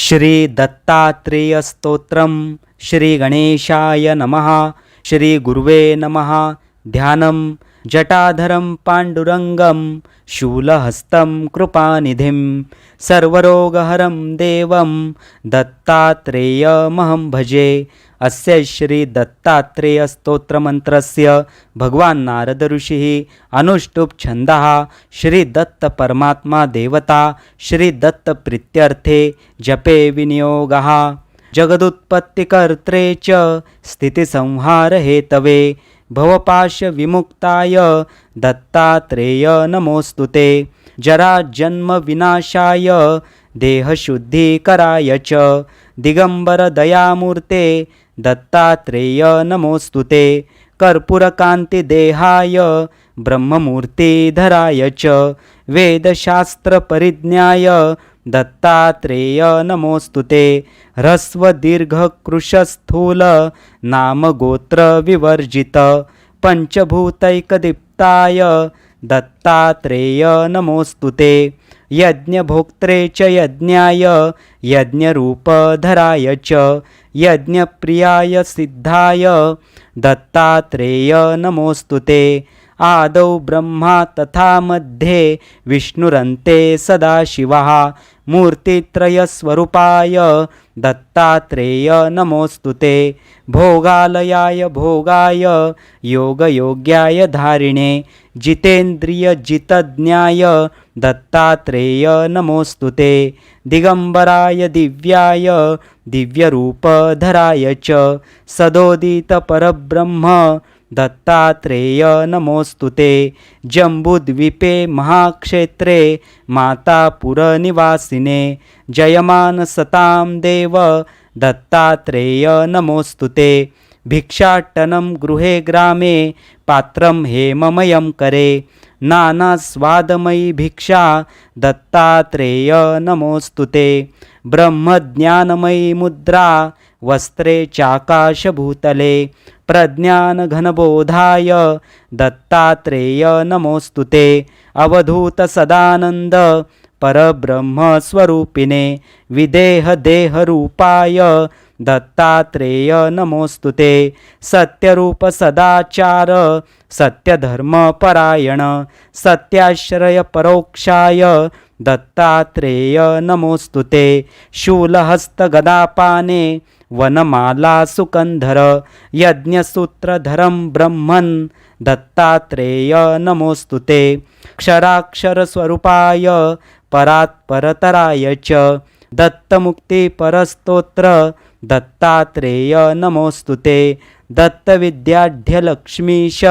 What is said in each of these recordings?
श्री दत्तात्रेय स्तोत्रम श्री गणेशाय नमः श्री गुर्वे नमः। ध्यानं जटाधरं पाण्डुरङ्गं शूलहस्तं कृपानिधिं सर्वरोगहरं देवं दत्तात्रेयमहं भजे। अस्य श्री दत्तात्रेय स्तोत्रमन्त्रस्य भगवान् नारद ऋषिः अनुष्टुप् छन्दः श्री दत्त परमात्मा देवता श्री दत्त प्रीत्यर्थे जपे विनियोगः। जगदुत्पत्तिकर्त्रे च स्थितिसंहारहेतवे भवपाशविमुक्ताय दत्तात्रेय नमोऽस्तु ते। जराजन्मविनाशाय देहशुद्धीकराय च दिगम्बरदयामूर्ते दत्तात्रेय नमोस्तुते कर्पूरकान्तिदेहाय ब्रह्ममूर्तिधराय च। वेदशास्त्रपरिज्ञाय दत्तात्रेय नमोस्तुते ह्रस्वदीर्घकृशस्थूल नामगोत्रविवर्जित। पञ्चभूतैकदीप्ताय दत्तात्रेय नमोस्तुते यज्ञभोक्त्रे च यज्ञाय यज्ञरूपधराय च यज्ञप्रियाय सिद्धाय दत्तात्रेय नमोऽस्तु ते। आदौ ब्रह्मा तथा मध्ये विष्णुरन्ते सदाशिवः मूर्तित्रयस्वरूपाय दत्तात्रेय नमोऽस्तु ते। भोगालयाय भोगाय, योगयोग्याय धारिणे, जितेन्द्रियजितज्ञाय दत्तात्रेय नमोऽस्तु ते। दिगम्बराय दिव्याय, दिव्यरूपधराय च, सदोदितपरब्रह्म दत्तात्रेय नमोऽस्तु ते। जम्बुद्वीपे महाक्षेत्रे मातापुरनिवासिने। जयमानसतां देव दत्तात्रेय नमोऽस्तु ते। भिक्षाटनं गृहे ग्रामे पात्रं हेममयं करे। नानास्वादमयी भिक्षा दत्तात्रेय नमोस्तुते ब्रह्मज्ञानमयी मुद्रा वस्त्रे चाकाशभूतले। प्रज्ञानघनबोधाय दत्तात्रेय नमोस्तुते अवधूत सदानंद परब्रह्मस्वरूपिणे विदेहदेहरूपाय दत्तात्रेय नमोस्तुते सत्यरूप सदाचार सत्यधर्मपरायण सत्याश्रय परोक्षाय दत्तात्रेय नमोस्तुते शूलहस्तगदापाने वनमाला सुकंधर यज्ञसूत्रधरं ब्रह्मन् दत्तात्रेय नमोस्तुते क्षराक्षरस्वरूपाय परात्परतराय च। दत्तमुक्तिपरस्तोत्र दत्तात्रेय नमोस्तुते दत्तविद्याढ्यलक्ष्मीश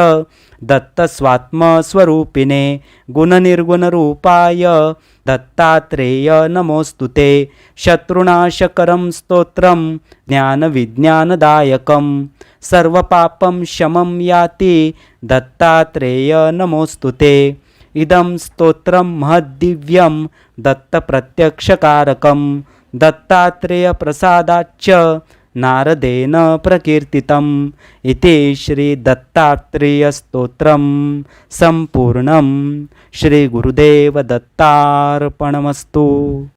दत्तस्वात्मस्वरूपिणे गुणनिर्गुणरूपाय दत्तात्रेय नमोऽस्तु ते। शत्रुनाशकरं स्तोत्रं ज्ञानविज्ञानदायकं। सर्वपापं शमं याति दत्तात्रेय नमोऽस्तु ते। इदं स्तोत्रं महद्दिव्यं दत्तप्रत्यक्षकारकं। दत्तात्रेयप्रसादाच्च नारदेन प्रकीर्तितम्। इति श्रीदत्तात्रेयस्तोत्रं सम्पूर्णं श्रीगुरुदेवदत्तार्पणमस्तु।